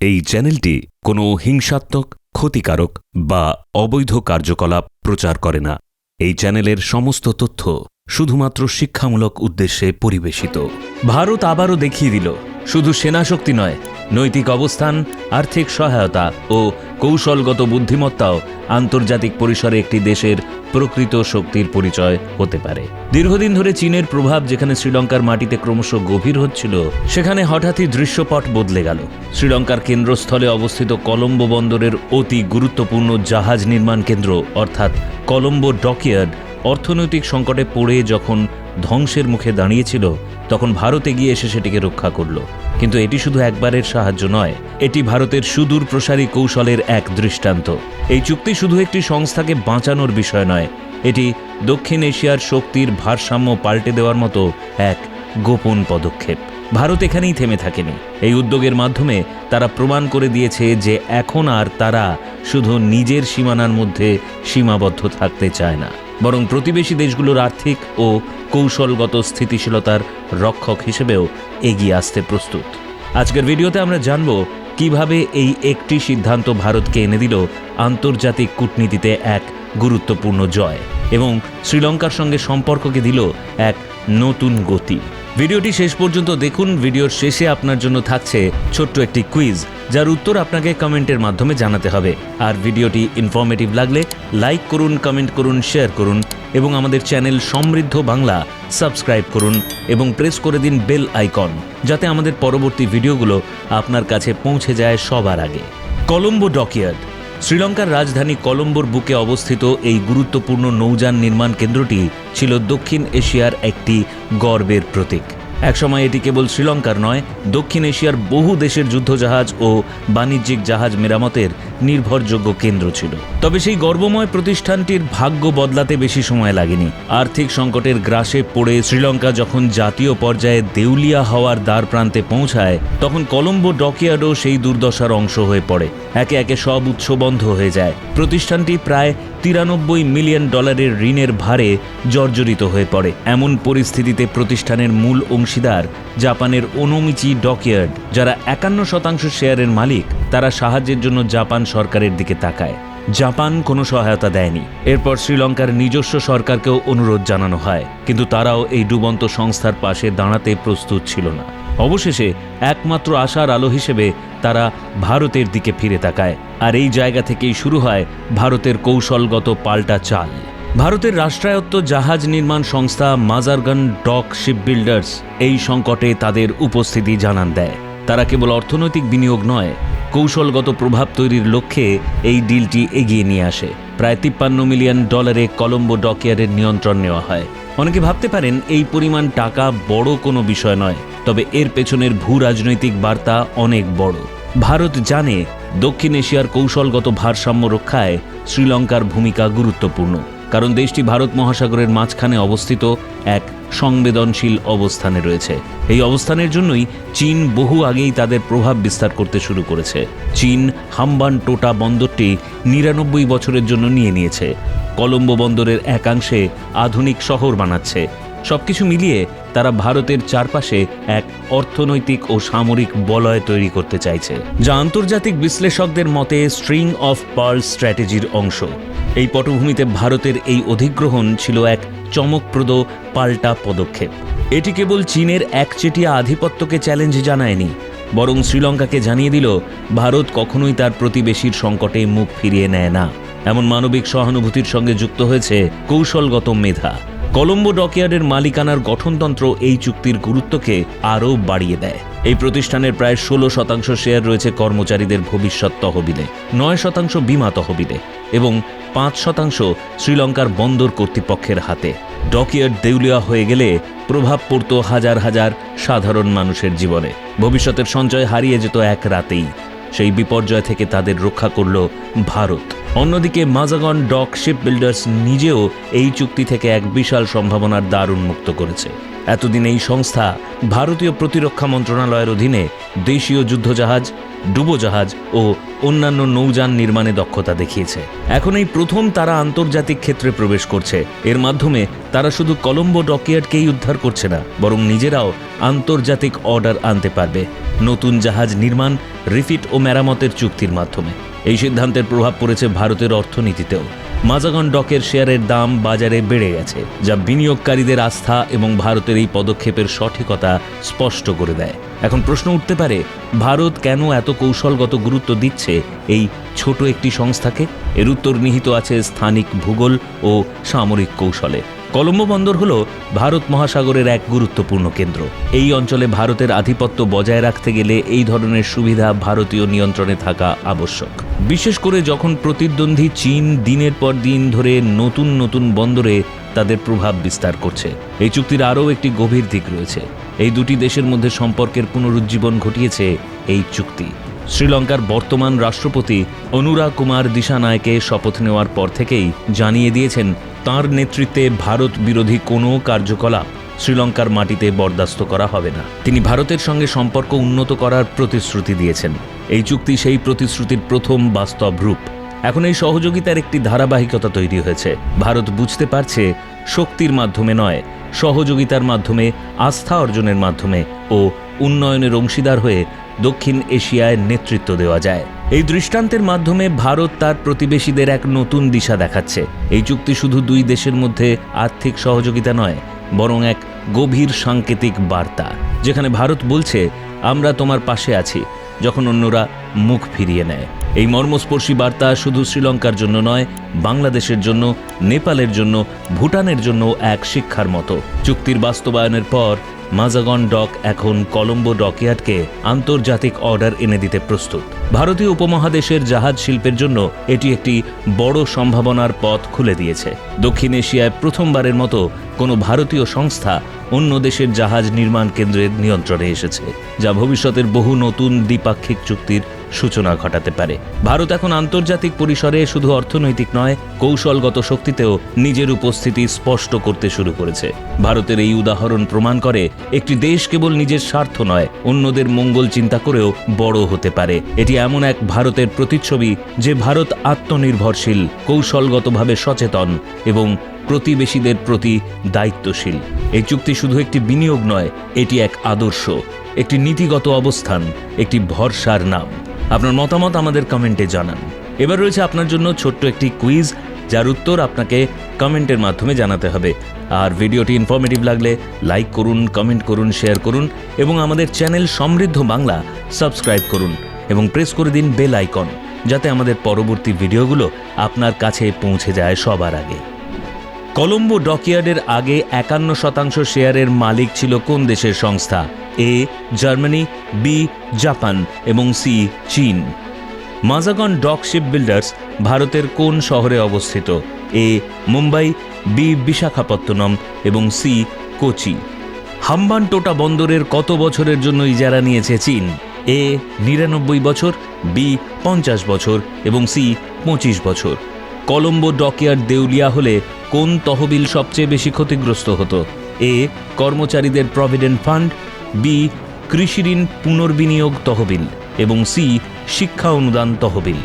এই চ্যানেলটি কোনো হিংসাত্মক, ক্ষতিকারক বা অবৈধ কার্যকলাপ প্রচার করে না। এই চ্যানেলের সমস্ত তথ্য শুধুমাত্র শিক্ষামূলক উদ্দেশ্যে পরিবেশিত। ভারত আবারও দেখিয়ে দিল, শুধু সেনাশক্তি নয় নৈতিক অবস্থান, আর্থিক সহায়তা ও কৌশলগত বুদ্ধিমত্তাও আন্তর্জাতিক পরিসরে একটি দেশের প্রকৃত শক্তির পরিচয় হতে পারে। দীর্ঘদিন ধরে চীনের প্রভাব যেখানে শ্রীলঙ্কার মাটিতে ক্রমশ গভীর হচ্ছিল, সেখানে হঠাৎই দৃশ্যপট বদলে গেল। শ্রীলঙ্কার কেন্দ্রস্থলে অবস্থিত কলম্বো বন্দরের অতি গুরুত্বপূর্ণ জাহাজ নির্মাণ কেন্দ্র, অর্থাৎ কলম্বো ডকইয়ার্ড, অর্থনৈতিক সংকটে পড়ে যখন ধ্বংসের মুখে দাঁড়িয়েছিল তখন ভারত এগিয়ে এসে সেটিকে রক্ষা করল। কিন্তু এটি শুধু একবারের সাহায্য নয়, এটি ভারতের সুদূর প্রসারী কৌশলের এক দৃষ্টান্ত। এই চুক্তি শুধু একটি সংস্থাকে বাঁচানোর বিষয় নয়, এটি দক্ষিণ এশিয়ার শক্তির ভারসাম্য পাল্টে দেওয়ার মতো এক গোপন পদক্ষেপ। ভারত এখানেই থেমে থাকেনি। এই উদ্যোগের মাধ্যমে তারা প্রমাণ করে দিয়েছে যে এখন আর তারা শুধু নিজের সীমানার মধ্যে সীমাবদ্ধ থাকতে চায় না। বরং প্রতিবেশী দেশগুলোর আর্থিক ও কৌশলগত স্থিতিশীলতার রক্ষক হিসেবেও এগিয়ে আসতে প্রস্তুত। আজকের ভিডিওতে আমরা জানব কীভাবে এই একটি সিদ্ধান্ত ভারতকে এনে দিল আন্তর্জাতিক কূটনীতিতে এক গুরুত্বপূর্ণ জয় এবং শ্রীলঙ্কার সঙ্গে সম্পর্ককে দিল এক নতুন গতি। ভিডিওটি শেষ পর্যন্ত দেখুন। ভিডিওর শেষে আপনার জন্য থাকছে ছোট্ট একটি কুইজ যার উত্তর আপনাকে কমেন্টের মাধ্যমে জানাতে হবে। আর ভিডিওটি ইনফরমেটিভ লাগলে লাইক করুন কমেন্ট করুন শেয়ার করুন এবং আমাদের চ্যানেল সমৃদ্ধ বাংলা সাবস্ক্রাইব করুন এবং প্রেস করে দিন বেল আইকন যাতে আমাদের পরবর্তী ভিডিওগুলো আপনার কাছে পৌঁছে যায় সবার আগে। কলম্বো ডকইয়ার্ড শ্রীলঙ্কার রাজধানী কলম্বোর বুকে অবস্থিত এই গুরুত্বপূর্ণ নৌযান নির্মাণ কেন্দ্রটি ছিল দক্ষিণ এশিয়ার একটি গর্বের প্রতীক। একসময় এটি কেবল শ্রীলঙ্কার নয়, দক্ষিণ এশিয়ার বহু দেশের যুদ্ধজাহাজ ও বাণিজ্যিক জাহাজ মেরামতের নির্ভরযোগ্য কেন্দ্র ছিল। তবে সেই গর্বময় প্রতিষ্ঠানটির ভাগ্য বদলাতে বেশি সময় লাগেনি। আর্থিক সংকটের গ্রাসে পড়ে শ্রীলঙ্কা যখন জাতীয় পর্যায়ে দেউলিয়া হওয়ার দ্বার প্রান্তে পৌঁছায়, তখন কলম্বো ডকইয়ার্ডও সেই দুর্দশার অংশ হয়ে পড়ে। একে একে সব উৎস বন্ধ হয়ে যায়। প্রতিষ্ঠানটি প্রায় তিরানব্বই মিলিয়ন ডলারের ঋণের ভারে জর্জরিত হয়ে পড়ে। এমন পরিস্থিতিতে প্রতিষ্ঠানের মূল অংশীদার, জাপানের ওনোমিচি ডকইয়ার্ড, যারা একান্ন শতাংশ শেয়ারের মালিক, তারা সাহায্যের জন্য জাপান সরকারের দিকে তাকায়। জাপান কোনো সহায়তা দেয়নি। এরপর শ্রীলঙ্কার নিজস্ব সরকারকেও অনুরোধ জানানো হয়, কিন্তু তারাও এই ডুবন্ত সংস্থার পাশে দাঁড়াতে প্রস্তুত ছিল না। অবশেষে একমাত্র আশার আলো হিসেবে তারা ভারতের দিকে ফিরে তাকায়, আর এই জায়গা থেকেই শুরু হয় ভারতের কৌশলগত পাল্টা চাল। ভারতের রাষ্ট্রায়ত্ত জাহাজ নির্মাণ সংস্থা মাজারগান ডক শিপ বিল্ডার্স এই সংকটে তাদের উপস্থিতি জানান দেয়। তারা কেবল অর্থনৈতিক বিনিয়োগ নয়, কৌশলগত প্রভাব তৈরির লক্ষ্যে এই ডিলটি এগিয়ে নিয়ে আসে। প্রায় তিপ্পান্ন মিলিয়ন ডলারে কলম্বো ডকইয়ার্ডের নিয়ন্ত্রণ নেওয়া হয়। অনেকে ভাবতে পারেন এই পরিমাণ টাকা বড় কোনো বিষয় নয়, তবে এর পেছনের ভূ রাজনৈতিক বার্তা অনেক বড়। ভারত জানে দক্ষিণ এশিয়ার কৌশলগত ভারসাম্য রক্ষায় শ্রীলঙ্কার ভূমিকা গুরুত্বপূর্ণ। কারণ দেশটি ভারত মহাসাগরের মাঝখানে অবস্থিত এক সংবেদনশীল অবস্থানে রয়েছে। এই অবস্থানের জন্যই চীন বহু আগেই তাদের প্রভাব বিস্তার করতে শুরু করেছে। চীন হাম্বান টোটা বন্দরটি নিরানব্বই বছরের জন্য নিয়ে নিয়েছে। কলম্বো বন্দরের একাংশে আধুনিক শহর বানাচ্ছে। সবকিছু মিলিয়ে তারা ভারতের চারপাশে এক অর্থনৈতিক ও সামরিক বলয় তৈরি করতে চাইছে, যা আন্তর্জাতিক বিশ্লেষকদের মতে স্ট্রিং অফ পার্ল স্ট্র্যাটেজির অংশ। এই পটভূমিতে ভারতের এই অধিগ্রহণ ছিল এক চমকপ্রদ পাল্টা পদক্ষেপ। এটি কেবল চীনের একচেটিয়া আধিপত্যকে চ্যালেঞ্জ জানায়নি, বরং শ্রীলঙ্কাকে জানিয়ে দিল, ভারত কখনোই তার প্রতিবেশীর সংকটে মুখ ফিরিয়ে নেয় না। এমন মানবিক সহানুভূতির সঙ্গে যুক্ত হয়েছে কৌশলগত মেধা। কলম্বো ডকইয়ার্ডের মালিকানার গঠনতন্ত্র এই চুক্তির গুরুত্বকে আরও বাড়িয়ে দেয়। এই প্রতিষ্ঠানের প্রায় ষোলো শতাংশ শেয়ার রয়েছে কর্মচারীদের ভবিষ্যৎ তহবিলে, নয় শতাংশ বিমা তহবিলে এবং পাঁচ শতাংশ শ্রীলঙ্কার বন্দর কর্তৃপক্ষের হাতে। ডকইয়ার্ড দেউলিয়া হয়ে গেলে প্রভাব পড়ত হাজার হাজার সাধারণ মানুষের জীবনে। ভবিষ্যতের সঞ্চয় হারিয়ে যেত এক রাতেই। সেই বিপর্যয় থেকে তাদের রক্ষা করল ভারত। অন্যদিকে মাজাগন ডক শিপ বিল্ডার্স নিজেও এই চুক্তি থেকে এক বিশাল সম্ভাবনার দ্বার উন্মুক্ত করেছে। এতদিন এই সংস্থা ভারতীয় প্রতিরক্ষা মন্ত্রণালয়ের অধীনে দেশীয় যুদ্ধজাহাজ, ডুবোজাহাজ ও অন্যান্য নৌযান নির্মাণে দক্ষতা দেখিয়েছে। এখন এই প্রথম তারা আন্তর্জাতিক ক্ষেত্রে প্রবেশ করছে। এর মাধ্যমে তারা শুধু কলম্বো ডকইয়ার্ডকেই উদ্ধার করছে না, বরং নিজেরাও আন্তর্জাতিক অর্ডার আনতে পারবে। নতুন জাহাজ নির্মাণ, রিফিট ও মেরামতের চুক্তির মাধ্যমে। এই সিদ্ধান্তের প্রভাব পড়েছে ভারতের অর্থনীতিতেও। মাজাগন ডকের শেয়ারের দাম বাজারে বেড়ে গেছে, যা বিনিয়োগকারীদের আস্থা এবং ভারতের এই পদক্ষেপের সঠিকতা স্পষ্ট করে দেয়। এখন প্রশ্ন উঠতে পারে, ভারত কেন এত কৌশলগত গুরুত্ব দিচ্ছে এই ছোট একটি সংস্থাকে? এর উত্তর নিহিত আছে স্থানিক ভূগোল ও সামরিক কৌশলে। কলম্বো বন্দর হল ভারত মহাসাগরের এক গুরুত্বপূর্ণ কেন্দ্র। এই অঞ্চলে ভারতের আধিপত্য বজায় রাখতে গেলে এই ধরনের সুবিধা ভারতীয় নিয়ন্ত্রণে থাকা আবশ্যক। বিশেষ করে যখন প্রতিদ্বন্দ্বী চীন দিনের পর দিন ধরে নতুন নতুন বন্দরে তাদের প্রভাব বিস্তার করছে। এই চুক্তির আরও একটি গভীর দিক রয়েছে। এই দুটি দেশের মধ্যে সম্পর্কের পুনরুজ্জীবন ঘটিয়েছে এই চুক্তি। শ্রীলঙ্কার বর্তমান রাষ্ট্রপতি অনুরা কুমার দিশানায়কে শপথ নেওয়ার পর থেকেই জানিয়ে দিয়েছেন তার নেতৃত্বে ভারত বিরোধী কোনো কার্যকলাপ শ্রীলঙ্কার মাটিতে বরদাস্ত করা হবে না। তিনি ভারতের সঙ্গে সম্পর্ক উন্নত করার প্রতিশ্রুতি দিয়েছেন। এই চুক্তি সেই প্রতিশ্রুতির প্রথম বাস্তব রূপ। এখন এই সহযোগিতার একটি ধারাবাহিকতা তৈরি হয়েছে। ভারত বুঝতে পারছে শক্তির মাধ্যমে নয়, সহযোগিতার মাধ্যমে, আস্থা অর্জনের মাধ্যমে ও উন্নয়নের অংশীদার হয়ে দক্ষিণ এশিয়ায় নেতৃত্ব দেওয়া যায়। এই দৃষ্টান্তের মাধ্যমে ভারত তার প্রতিবেশীদের এক নতুন দিশা দেখাচ্ছে। এই চুক্তি শুধু দুই দেশের মধ্যে আর্থিক সহযোগিতা নয়, বরং এক গভীর সাংকেতিক বার্তা, যেখানে ভারত বলছে, আমরা তোমার পাশে আছি। যখন অন্যরা মুখ ফিরিয়ে নেয়। এই মর্মস্পর্শী বার্তা শুধু শ্রীলঙ্কার জন্য নয়, বাংলাদেশের জন্য, নেপালের জন্য, ভুটানের জন্য এক শিক্ষার মতো। চুক্তির বাস্তবায়নের পর মাজাগন ডক এখন কলম্বো ডকইয়ার্ডকে আন্তর্জাতিক অর্ডার এনে দিতে প্রস্তুত। ভারতীয় উপমহাদেশের জাহাজ শিল্পের জন্য এটি একটি বড় সম্ভাবনার পথ খুলে দিয়েছে। দক্ষিণ এশিয়ায় প্রথমবারের মতো কোনো ভারতীয় সংস্থা অন্য দেশের জাহাজ নির্মাণ কেন্দ্রের নিয়ন্ত্রণে এসেছে, যা ভবিষ্যতের বহু নতুন দ্বিপাক্ষিক চুক্তির সূচনা ঘটাতে পারে। ভারত এখন আন্তর্জাতিক পরিসরে শুধু অর্থনৈতিক নয়, কৌশলগত শক্তিতেও নিজের উপস্থিতি স্পষ্ট করতে শুরু করেছে। ভারতের এই উদাহরণ প্রমাণ করে একটি দেশ কেবল নিজের স্বার্থ নয়, অন্যদের মঙ্গল চিন্তা করেও বড় হতে পারে। এটি এমন এক ভারতের প্রতিচ্ছবি যে ভারত আত্মনির্ভরশীল, কৌশলগতভাবে সচেতন এবং প্রতিবেশীদের প্রতি দায়িত্বশীল। এই চুক্তি শুধু একটি বিনিয়োগ নয়, এটি এক আদর্শ, একটি নীতিগত অবস্থান, একটি ভরসার নাম। আপনার মতামত আমাদের কমেন্টে জানান। এবার রয়েছে আপনার জন্য ছোট্ট একটি কুইজ, যার উত্তর আপনাকে কমেন্টের মাধ্যমে জানাতে হবে। আর ভিডিওটি ইনফরমেটিভ লাগলে লাইক করুন কমেন্ট করুন শেয়ার করুন, এবং আমাদের চ্যানেল সমৃদ্ধ বাংলা সাবস্ক্রাইব করুন, এবং প্রেস করে দিন বেল আইকন যাতে আমাদের পরবর্তী ভিডিওগুলো আপনার কাছে পৌঁছে যায় সবার আগে। কলম্বো ডকইয়ার্ডের আগে একান্ন শতাংশ শেয়ারের মালিক ছিল কোন দেশের সংস্থা? এ, জার্মানি, বি, জাপান এবং সি, চীন। মাজাগন ডক শিপ বিল্ডার্স ভারতের কোন শহরে অবস্থিত? এ, মুম্বাই, বি, বিশাখাপত্তনম এবং সি, কোচি। হাম্বানটোটা বন্দরের কত বছরের জন্য ইজারা নিয়েছে চীন? এ, নিরানব্বই বছর, বি, পঞ্চাশ বছর এবং সি, পঁচিশ বছর। কলম্বো ডকইয়ার্ড দেউলিয়া হলে কোন তহবিল সবচেয়ে বেশি ক্ষতিগ্রস্ত হতো? এ, কর্মচারীদের প্রভিডেন্ট ফান্ড বি কৃষিঋণ পুনর্বিনিয়োগ তহবিল এবং সি শিক্ষা অনুদান তহবিল।